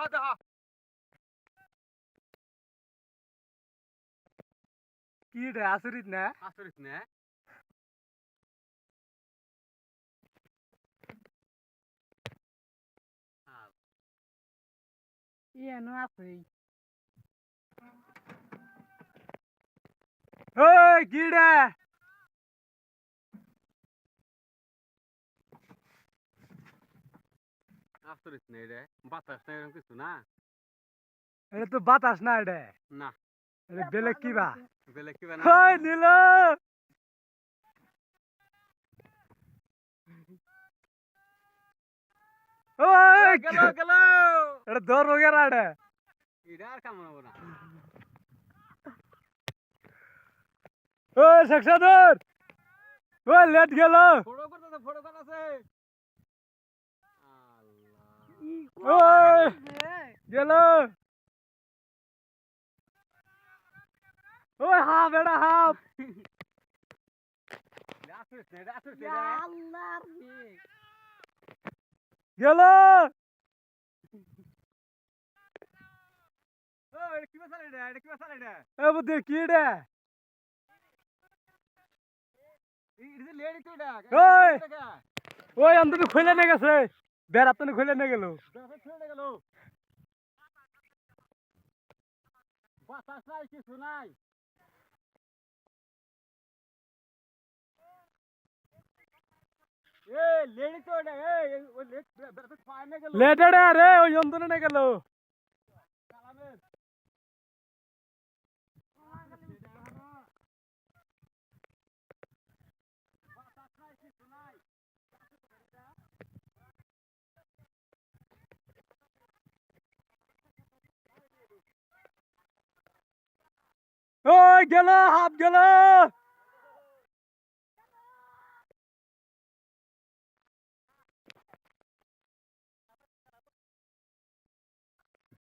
দেখা দেখা কি রে আসরিত না আসরিত না ইয়ানো আছে ওই কি রে আসরিত না বাতাস না এরকম কিছু না? এটা তো বাতাস না এটা না। এটা বেলেগ কিবা? বেলে কি বানা ওই নীল! ওই গেল গেল! এটা দৌড় গেল এটা এটা আর কামন হব না। ওই সেকশনর ওই লেট গেল। ফটো করতে ফটো আল্লাহ ওই গেল ওই হাফ এটা হাফ গেল কি অন্তত খুলে নিয়ে গেছে। বেড়ার তো খুলে নিয়ে গেল। বাতাস নাই কিছু নাই এ লেডি তো এটা এই এই- ওই লেট বেড়াতে পায় না গেল। লেট রে ওই নিয়ে গেল। কালামের বাতাস নাই কিছু নাই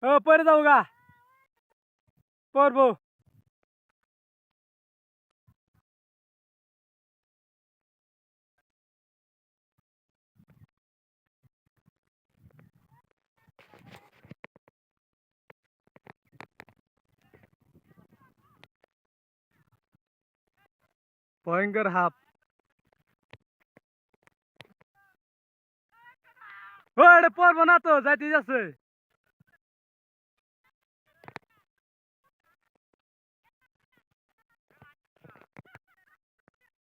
ওই গেল হাফ গেল ভয়ঙ্কর হাপ। ও এটা পড়ব না তো যাইতে যাচ্ছে।